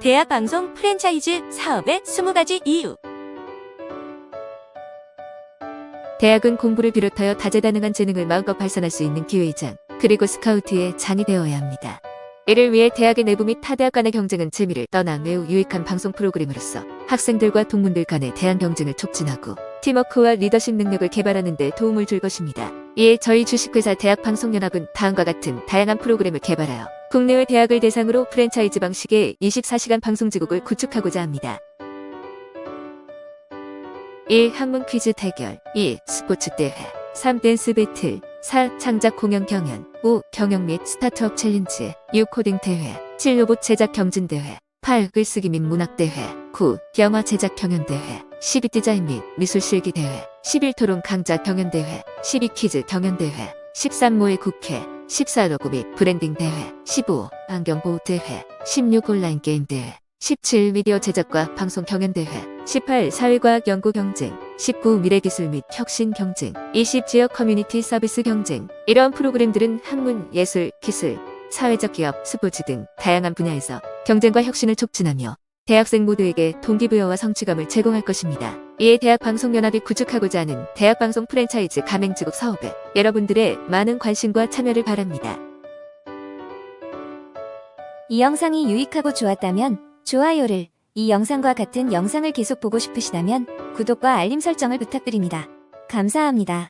대학 방송 프랜차이즈 사업의 20가지 이유. 대학은 공부를 비롯하여 다재다능한 재능을 마음껏 발산할 수 있는 기회이장, 그리고 스카우트의 장이 되어야 합니다. 이를 위해 대학의 내부 및 타 대학 간의 경쟁은 재미를 떠나 매우 유익한 방송 프로그램으로서 학생들과 동문들 간의 대한 경쟁을 촉진하고 팀워크와 리더십 능력을 개발하는 데 도움을 줄 것입니다. 이에 저희 주식회사 대학방송연합은 다음과 같은 다양한 프로그램을 개발하여 국내외 대학을 대상으로 프랜차이즈 방식의 24시간 방송지국을 구축하고자 합니다. 1. 학문 퀴즈 대결 2. 스포츠 대회 3. 댄스 배틀 4. 창작 공연 경연 5. 경영 및 스타트업 챌린지 6. 코딩 대회 7. 로봇 제작 경진 대회 8. 글쓰기 및 문학 대회 9. 영화 제작 경연 대회 12. 디자인 및 미술 실기 대회 11. 토론 강좌 경연 대회 12. 퀴즈 경연 대회 13. 모의 국회 14. 로고 및 브랜딩 대회 15. 안경 보호 대회 16. 온라인 게임 대회 17. 미디어 제작과 방송 경연 대회 18. 사회과학 연구 경쟁 19. 미래기술 및 혁신 경쟁 20. 지역 커뮤니티 서비스 경쟁 이러한 프로그램들은 학문, 예술, 기술, 사회적 기업, 스포츠 등 다양한 분야에서 경쟁과 혁신을 촉진하며 대학생 모두에게 동기부여와 성취감을 제공할 것입니다. 이에 대학방송연합이 구축하고자 하는 대학방송 프랜차이즈 가맹지국 사업에 여러분들의 많은 관심과 참여를 바랍니다. 이 영상이 유익하고 좋았다면 좋아요를, 이 영상과 같은 영상을 계속 보고 싶으시다면 구독과 알림 설정을 부탁드립니다. 감사합니다.